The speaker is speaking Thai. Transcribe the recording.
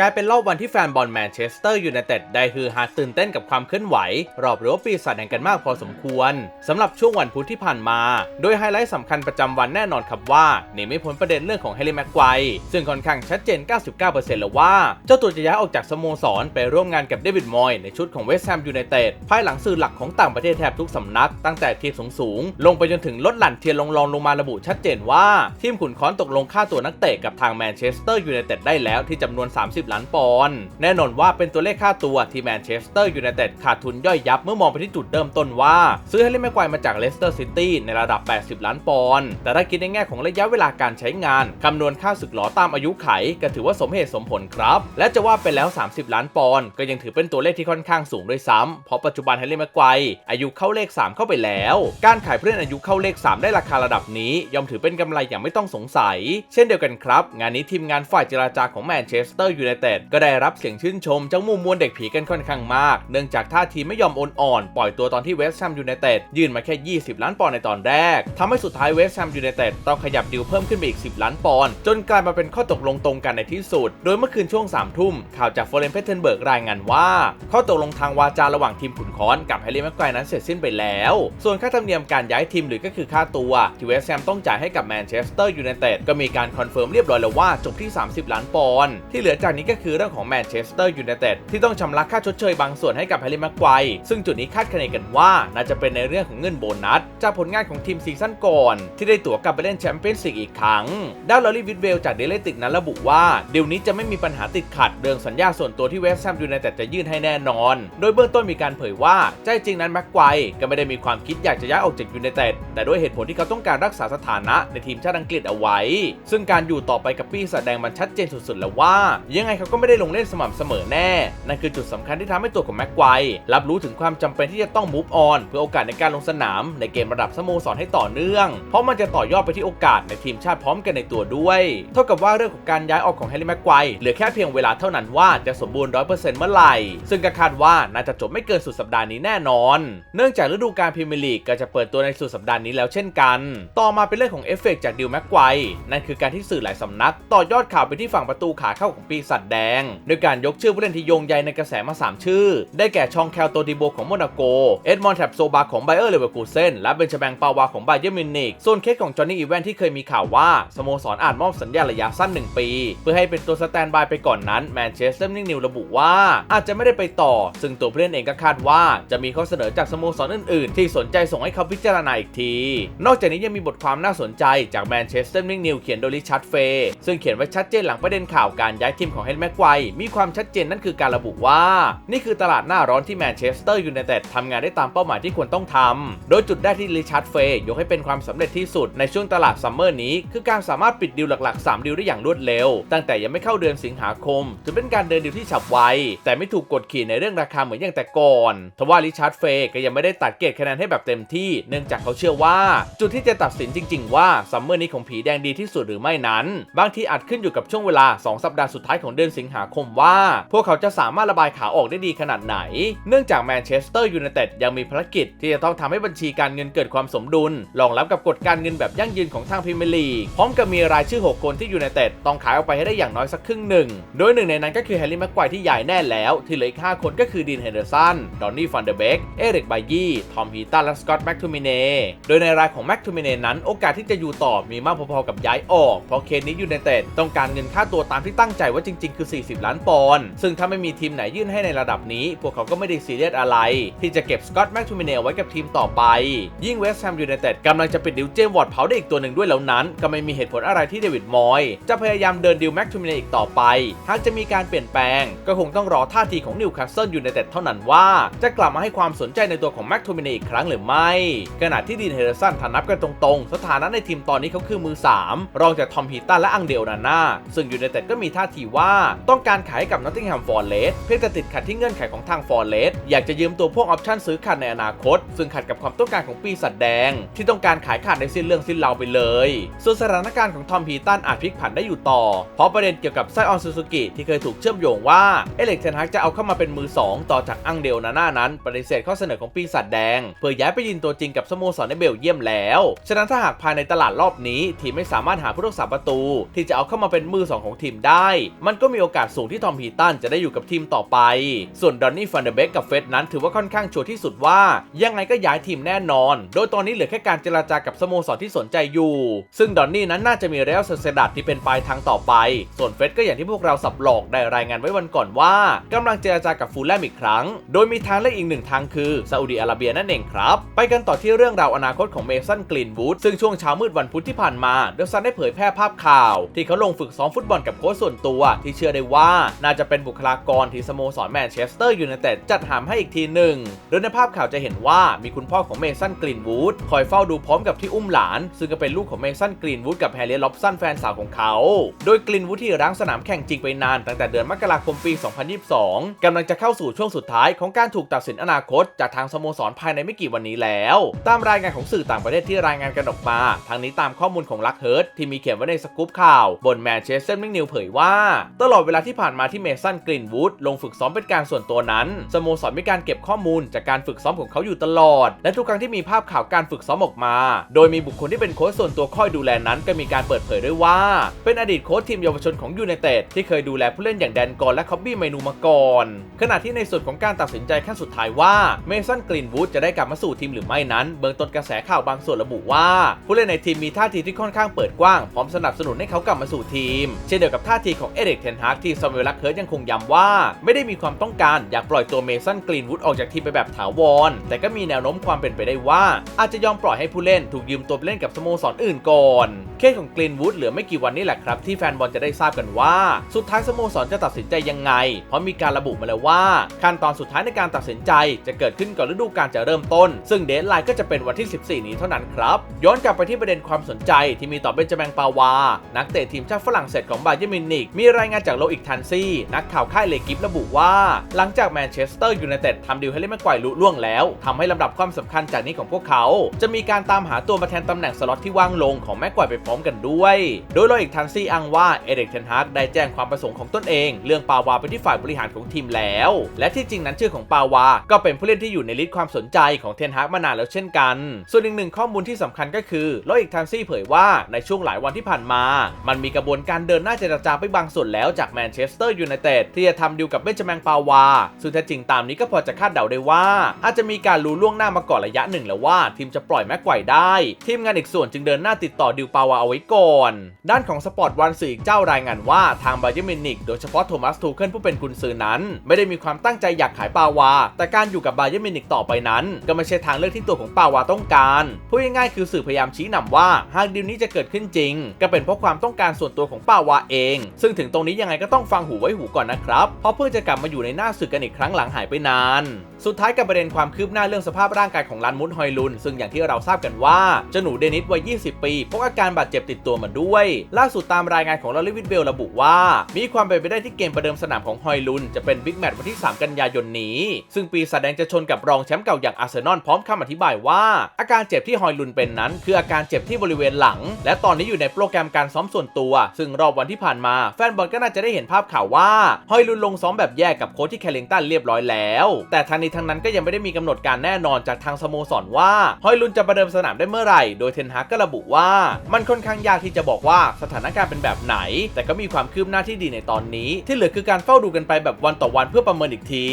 กลายเป็นรอบวันที่แฟนบอลแมนเชสเตอร์ยูไนเต็ดได้ฮือฮาตื่นเต้นกับความเคลื่อนไหว รอบรั้วปีศาจแห่งกันมากพอสมควรสำหรับช่วงวันพุธที่ผ่านมา โดยไฮไลท์สำคัญประจำวันแน่นอนครับว่าหนีไม่พ้นประเด็นเรื่องของเฮลิแม็กไกวซึ่งค่อนข้างชัดเจน 99%แล้วว่า เจ้าตัวจะย้ายออกจากสโมสรไปร่วมงานกับเดวิดมอยในชุดของเวสต์แฮมยูไนเต็ดภายหลังสื่อหลักของต่างประเทศแทบทุกสำนักตั้งแต่ทีมสูงๆลงไปจนถึงลดหลั่นเทียนลงรองลงมาระบุชัดเจนว่าทีมขุนค้อนตกลงค่าตัวนักเตะกับทางแมนเชสเตอร์ยูไนเต็ดได้แล้วที่จำนวน 30ล้านปอนด์แน่นอนว่าเป็นตัวเลขค่าตัวที่แมนเชสเตอร์ยูไนเต็ดขาดทุนย่อยยับเมื่อมองไปที่จุดเริ่มต้นว่า ซื้อเฮลิแม็กไกวมาจากเลสเตอร์ซิตี้ในระดับ 80 ล้านปอนด์แต่ถ้าคิดในแง่ของระยะเวลาการใช้งาน คำนวณค่าศึกหลอตามอายุไข ก็ถือว่าสมเหตุสมผลครับ และจะว่าไปแล้ว 30 ล้านปอนด์ก็ยังถือเป็นตัวเลขที่ค่อนข้างสูงด้วยซ้ำเพราะปัจจุบันเฮลิแม็กไกวอายุเข้าเลข 3 เข้าไปแล้ว การขายผู้เล่นอายุเข้าเลข 3 ได้ราคาระดับนี้ ย่อมถือเป็นกำไรอย่างไม่ต้องสงสัย เช่นเดียวกันครับ งานนี้ทีมงานฝ่ายเจราจาของแมนเชสเตอร์ยูไนเต็ดก็ได้รับเสียงชื่นชมจากมู่มวลเด็กผีกันค่อนข้างมาก เนื่องจากท่าทีไม่ยอมอนอ่อนปล่อยตัวตอนที่เวสต์แฮมยูไนเต็ดยื่นมาแค่ 20 ล้านปอนด์ในตอนแรกทำให้สุดท้ายเวสต์แฮมยูไนเต็ดต้องขยับดิวเพิ่มขึ้นไปอีก 10 ล้านปอนด์จนกลายมาเป็นข้อตกลงตรงกันในที่สุด โดยเมื่อคืนช่วง3ทุ่มข่าวจากโฟเรนเพเทนเบิร์กรายงานว่า ข้อตกลงทางวาจาระหว่างทีมขุนค้อนกับแฮร์รี่แม็กไกวนั้นเสร็จสิ้นไปแล้ว ส่วนค่าธรรมเนียมการย้ายทีมหรือก็คือค่าตัวที่เวสต์แฮมต้องจ่ายให้กับแมนเชสเตอร์ยูไนเต็ดก็มีการคอนเฟิร์มเรียบร้อยแล้วว่าจบที่ 30 ล้านปอนด์ที่เหลือจากนี้ก็คือเรื่องของแมนเชสเตอร์ยูไนเต็ดที่ต้องชำระค่าชดเชยบางส่วนให้กับแฮร์รี่แม็กไกวซึ่งจุดนี้คาดคะเนกันว่า น่าจะเป็นในเรื่องของเงินโบนัส จากผลงานของทีมซีซั่นก่อน ที่ได้ตั๋วกลับไปเล่นแชมเปี้ยนส์ลีกอีกครั้งด้านลอรีวิดเวลจากเดลติกนั้นระบุว่าเดี๋ยวนี้จะไม่มีปัญหาติดขัดเรื่องสัญญาส่วนตัวที่เวสต์แฮมยูไนเต็ดจะยื่นให้แน่นอน โดยเบื้องต้นมีการเผยว่าใจจริงนั้นแม็กไกวก็ไม่ได้มีความคิดอยากจะย้ายออกจากยูไนเต็ดแต่ด้วยเหตุผลที่เขาต้องการรักษาสถานะในทีมชาติอังกฤษเอาไว้ ซึ่งการอยู่ต่อไปกับปีศาจแดงมันชัดเจนสุดๆแล้วว่ายังไงเขาก็ไม่ได้ลงเล่นสม่ำเสมอแน่ นั่นคือจุดสำคัญที่ทำให้ตัวของแม็กไกวรับรู้ถึงความจำเป็นที่จะต้องมูฟออนเพื่อโอกาสในการลงสนาม ในเกมระดับสโมสรให้ต่อเนื่อง เพราะมันจะต่อยอดไปที่โอกาสในทีมชาติพร้อมกันในตัวด้วย เท่ากับว่าเรื่องของการย้ายออกของแฮร์รี่แม็กไกวเหลือแค่เพียงเวลาเท่านั้นว่าจะสมบูรณ์ร้อยเปอร์เซ็นต์เมื่อไหร่ ซึ่งก็คาดว่าน่าจะจบไม่เกินสุดสัปดาห์นี้แน่นอน เนื่องจากฤดูกาลพรีเมียร์ลีกก็จะเปิดตัวในสุดสัปดาห์นี้แล้วเช่นกัน ต่อมาเป็นเรื่องของเอฟเฟกต์จากดิวแม็กไกวนั่นคือการที่สื่อหลายสำนัก ต่อยอดข่าวไปที่ฝั่งประตูขาเข้าของปีศาจแดงโดยการยกชื่อผู้เล่นที่โยงใยในกระแสมา 3 ชื่อ ได้แก่ชองแคลโตดิโบของโมนาโก เอ็ดมอนแทบโซบาของไบเออร์เลเวอร์คูเซนและเบนชแบงปาวาของไบเยอร์มินิกส่วนเคสของจอห์นนี่อีแวนที่เคยมีข่าวว่าสโมสรอาจมอบสัญญาระยะสั้น 1 ปี เพื่อให้เป็นตัวสแตนบายไปก่อนนั้นแมนเชสเตอร์นิงนิวระบุว่าอาจจะไม่ได้ไปต่อ ซึ่งตัวผู้เล่นเองก็คาดว่าจะมีข้อเสนอจากสโมสรอื่นๆ ที่สนใจส่งให้เขาพิจารณาอีกที นอกจากนี้ยังมีบทความน่าสนใจจากแมนเชสเตอร์นิงนิวเขียนโดยริชาร์ดเฟย์ซึ่งเขียนไว้ชัดเจนหลังประเด็นข่าวการย้ายทีมของเฮนแม็กไกวมีความชัดเจนนั่นคือการระบุว่า นี่คือตลาดหน้าร้อนที่แมนเชสเตอร์ยูไนเต็ดทำงานได้ตามเป้าหมายที่ควรต้องทำโดยจุดแรกที่ริชาร์ดเฟย์ยกให้เป็นความสำเร็จที่สุดในช่วงตลาดซัมเมอร์นี้ คือการสามารถปิดดีลหลักๆ 3 ดีลได้อย่างรวดเร็ว ตั้งแต่ยังไม่เข้าเดือนสิงหาคม ถือเป็นการเดินดีลที่ฉับไว แต่ไม่ถูกกดขี่ในเรื่องราคาเหมือนอย่างแต่ก่อนทว่าริชาร์ดเฟย์ก็ยังไม่ได้ตัดเกรดคะแนนให้แบบเต็มที่ เนื่องจากเขาเชื่อว่า จุดที่จะตัดสินจริง ๆ ว่าซัมเมอร์นี้ของผีแดงดีที่สุดหรือไม่นั้น บางทีอาจขึ้นอยู่กับช่วงเวลา 2 สัปดาห์สุดท้ายของเดือนสิงหาคมว่า พวกเขาจะสามารถระบายขาออกได้ดีขนาดไหน เนื่องจากแมนเชสเตอร์ยูไนเต็ดยังมีภารกิจที่จะต้องทำให้บัญชีการเงินเกิดความสมดุลรองรับกับกฎการเงินแบบยั่งยืนของทางพรีเมียร์ลีกพร้อมกับมีรายชื่อ 6 คนที่ยูไนเต็ดต้องขายออกไปให้ได้อย่างน้อยสักครึ่งหนึ่ง โดยหนึ่งในนั้นก็คือแฮร์รี่แม็กไกวที่ใหญ่แน่แล้ว ที่เหลืออีก5คนก็คือดีนเฮนเดอร์สันดอนนี่ฟันเดอร์เบกเอริกไบยี่ทอมฮีตันและสกอตต์แม็กทูมิเน่โดยในรายของแม็กทูมิเน่นั้นโอกาสที่จะอยู่ต่อมีมากพอๆกับย้ายออกเพราะเคสนี้ยูไนเต็ดต้องการเงินค่าตัวตามที่ตั้งใจว่าจริงๆคือ 40 ล้านปอนด์ซึ่งถ้าไม่มีทีมไหนยื่นให้ในระดับนี้ พวกเขาก็ไม่ได้ซีเรียสอะไร ที่จะเก็บสกอตแม็กทูมิเน่ไว้กับทีมต่อไป ยิ่งเวสต์แฮมยูไนเต็ดกำลังจะปิดดิวเจมวอร์ดเผาได้อีกตัวหนึ่งด้วยแล้วนั้น ก็ไม่มีเหตุผลอะไรที่เดวิดมอย จะพยายามเดินดิวแม็กทูมิเน่อีกต่อไป หากจะมีการเปลี่ยนแปลง ก็คงต้องรอท่าทีของนิวคาสเซิลยูไนเต็ดเท่านั้นว่า จะกลับมาให้ความสนใจในตัวของแม็กทูมิเน่อีกครั้งหรือไม่ขณะที่ดีนเฮเดอร์สันถ้านับกันตรงๆ สถานะในทีมตอนนี้เขาคือมือ 3 รองจากทอมฮีตันและอังเดลนาน่าซึ่งยูไนเต็ดก็มีท่าทีว่าต้องการขายกับนอตติงแฮมฟอร์เรสเพียงแต่ติดขัดที่เงื่อนไขของทางฟอร์เรสอยากจะยืมตัวพวกออปชั่นซื้อขาดในอนาคต ซึ่งขัดกับความต้องการของปีศาจแดง ที่ต้องการขายขาดในสิ้นเรื่องสิ้นราวไปเลย ส่วนสถานการณ์ของทอมฮีตันอาจพลิกผันได้อยู่ต่อ เพราะประเด็นเกี่ยวกับไซออนซูซูกิที่เคยถูกเชื่อมโยงว่าเอเล็กเทนฮักจะเอาเข้ามาเป็นมือ 2 ต่อจากอังเดลนาน่านั้นปฏิเสธข้อเสนอของปีศาจแดง เพื่อย้ายไปยืนตัวจริงกับสโมสรในเบลเยียมแล้วฉะนั้นถ้าหากภายในตลาดรอบนี้ทีมไม่สามารถหาผู้รักษาประตู ที่จะเอาเข้ามาเป็นมือ 2 ของทีมได้ มันก็ก็มีโอกาสสูงที่ทอมฮีตันจะได้อยู่กับทีมต่อไป ส่วนดอนนี่ฟันเดเบกกับเฟสนั้นถือว่าค่อนข้างชัวร์ที่สุดว่า ยังไงก็ย้ายทีมแน่นอน โดยตอนนี้เหลือแค่การเจรจากับสโมสรที่สนใจอยู่ ซึ่งดอนนี่นั้นน่าจะมีเรอัลเซเซดัดที่เป็นปลายทางต่อไป ส่วนเฟสก็อย่างที่พวกเราสับหลอกได้รายงานไว้วันก่อนว่ากำลังเจรจากับฟูลแลมอีกครั้ง โดยมีทางเลือกอีกหนึ่งทางคือซาอุดิอาระเบียนั่นเองครับ ไปกันต่อที่เรื่องราวอนาคตของเมสันกรีนวูดซึ่งช่วงเช้ามืดวันพุธที่ผ่านมาเดอะซันได้เผยแพร่ภาพข่าว ที่เขาลงฝึกซ้อมฟุตบอลกับโค้ชส่วนตัวที่เชื่อได้ว่าน่าจะเป็นบุคลากรที่สโมสรแมนเชสเตอร์ยูไนเต็ดจัดหามให้อีกทีหนึ่งโดยในภาพข่าวจะเห็นว่ามีคุณพ่อของเมสันกรีนวูดคอยเฝ้าดูพร้อมกับที่อุ้มหลาน ซึ่งก็เป็นลูกของเมสันกรีนวูดกับแฮร์รี่ล็อบสันแฟนสาวของเขา โดยกรีนวูดที่ร้างสนามแข่งจริงไปนานตั้งแต่เดือนมกราคมปี 2022กำลังจะเข้าสู่ช่วงสุดท้ายของการถูกตัดสินอนาคต จากทางสโมสรภายในไม่กี่วันนี้แล้ว ตามรายงานของสื่อต่างประเทศที่รายงานกันออกมาทางนี้ตามข้อมูลของลักเฮิร์ตที่มีเขียนไว้ในสกู๊ปข่าวบนแมนเชสเตอร์มิงนิวเผยว่าตลอดเวลาที่ผ่านมาที่เมสันกรีนวูดลงฝึกซ้อมเป็นการส่วนตัวนั้น สโมสรมีการเก็บข้อมูลจากการฝึกซ้อมของเขาอยู่ตลอด และทุกครั้งที่มีภาพข่าวการฝึกซ้อมออกมา โดยมีบุคคลที่เป็นโค้ชส่วนตัวคอยดูแลนั้น ก็มีการเปิดเผยด้วยว่า เป็นอดีตโค้ชทีมเยาวชนของยูไนเต็ดที่เคยดูแลผู้เล่นอย่างแดนกอนและคอบบี้เมนูมาก่อน ขณะที่ในส่วนของการตัดสินใจขั้นสุดท้ายว่าเมสันกรีนวูดจะได้กลับมาสู่ทีมหรือไม่นั้น เบื้องต้นกระแสข่าวบางส่วนระบุว่า ผู้เล่นในทีมมีท่าทีที่ค่อนข้างเปิดกว้างพร้อมสนับสนุนให้เขากลับมาสู่ทีม เช่นเดียวกับท่าทีของเอเริกเทนฮากที่ซามูเอลลักเคิร์ตยังคงย้ำว่า ไม่ได้มีความต้องการอยากปล่อยตัวเมสันกรีนวูดออกจากทีมไปแบบถาวร แต่ก็มีแนวโน้มความเป็นไปได้ว่า อาจจะยอมปล่อยให้ผู้เล่นถูกยืมตัวไปเล่นกับสโมสรอื่นก่อน เคสของกรีนวูดเหลือไม่กี่วันนี่แหละครับ ที่แฟนบอลจะได้ทราบกันว่า สุดท้ายสโมสรจะตัดสินใจยังไง เพราะมีการระบุมาแล้วว่า ขั้นตอนสุดท้ายในการตัดสินใจจะเกิดขึ้นก่อนฤดูกาลจะเริ่มต้น ซึ่งเดทไลน์ก็จะเป็นวันที่ 14 นี้เท่านั้นครับ ย้อนกลับไปที่ประเด็นความสนใจที่มีต่อเบนจามินปาวา นักเตะทีมชาติฝรั่งเศสของบาเยมินิก มีรายงานจากโลอิกทันซี่ นักข่าวค่ายเลกิฟระบุว่า หลังจากแมนเชสเตอร์ยูไนเต็ดทำดีลให้เล่นแม็กไกวร์ลุล่วงแล้วทำให้ลำดับความสำคัญจากนี้ของพวกเขา จะมีการตามหาตัวมาแทนตำแหน่งสล็อตที่ว่างลงของแม็กกวร์ไปพอมกันด้วย โดยโลอิกทันซี่อ้างว่าเอเริกเทนฮากได้แจ้งความประสงค์ของตนเอง เรื่องปาวาไปที่ฝ่ายบริหารของทีมแล้ว และที่จริงนั้นชื่อของปาวา ก็เป็นผู้เล่นที่อยู่ในลิสต์ความสนใจของเทนฮากมานานแล้วเช่นกัน ส่วนอีกหนึ่งข้อมูลที่สำคัญก็คือโลอิกทันซี่เผยว่าในช่วงหลายวันที่ผ่านมา มันมีกระบวนการเดินหน้าเจรจาไปบางส่วนแล้วจากแมนเชสเตอร์ยูไนเต็ดที่จะทำดีลกับเบนจามินปาวาซึ่งถ้าจริงตามนี้ก็พอจะคาดเดาได้ว่า อาจจะมีการรู้ล่วงหน้ามาก่อนระยะหนึ่งแล้วว่า ทีมจะปล่อยแม็กไกวได้ ทีมงานอีกส่วนจึงเดินหน้าติดต่อดิวปาวาเอาไว้ก่อน ด้านของสปอร์ตวันสื่ออีกเจ้ารายงานว่าทางบาเยร์มินิกโดยเฉพาะโทมัสทูเคิลผู้เป็นกุนซือนั้น ไม่ได้มีความตั้งใจอยากขายปาวา แต่การอยู่กับบาเยร์มินิกต่อไปนั้น ก็ไม่ใช่ทางเลือกที่ตัวของปาวาต้องการพูดง่ายๆคือสื่อพยายามชี้นำว่าหากดีลนี้จะเกิดขึ้นจริง ก็เป็นเพราะความต้องการส่วนตัวของปาวาเอง ซึ่งถึงตรงนี้ยังไงก็ต้องฟังหูไว้หูก่อนนะครับเพราะเพื่อจะกลับมาอยู่ในหน้าสื่อกันอีกครั้งหลังหายไปนาน สุดท้ายกับประเด็นความคืบหน้าเรื่องสภาพร่างกายของลันมุนฮอยลุน ซึ่งอย่างที่เราทราบกันว่าเจ้าหนูเดนิสวัย 20 ปีพบอาการบาดเจ็บติดตัวมาด้วย ล่าสุดตามรายงานของลอรีวิดเบลระบุว่า มีความเป็นไปได้ที่เกมประเดิมสนามของฮอยลุน จะเป็นบิ๊กแมตช์วันที่ 3 กันยายนนี้ ซึ่งปีศาจแดงจะชนกับรองแชมป์เก่าอย่างอาร์เซนอลพร้อมคำอธิบายว่า อาการเจ็บที่ฮอยลุนเป็นนั้น คืออาการเจ็บที่บริเวณหลัง และตอนนี้อยู่ในโปรแกรมการซ้อมส่วนตัว ซึ่งรอบวันที่ผ่านมาแฟนบอลก็น่าจะได้เห็นภาพข่าวว่าฮอยลุนลงซ้อมแบบแยกกับโค้ชที่แคลิงตันเรียบร้อยแล้ว แต่ทางนี้ทางนั้นก็ยังไม่ได้มีกำหนดการแน่นอนจากทางสโมสรว่าฮอยลุนจะประเดิมสนามได้เมื่อไหร่ โดยเทนฮากก็ระบุว่ามันค่อนข้างยากที่จะบอกว่าสถานการณ์เป็นแบบไหน แต่ก็มีความคืบหน้าที่ดีในตอนนี้ ที่เหลือคือการเฝ้าดูกันไปแบบวันต่อวันเพื่อประเมินอีกที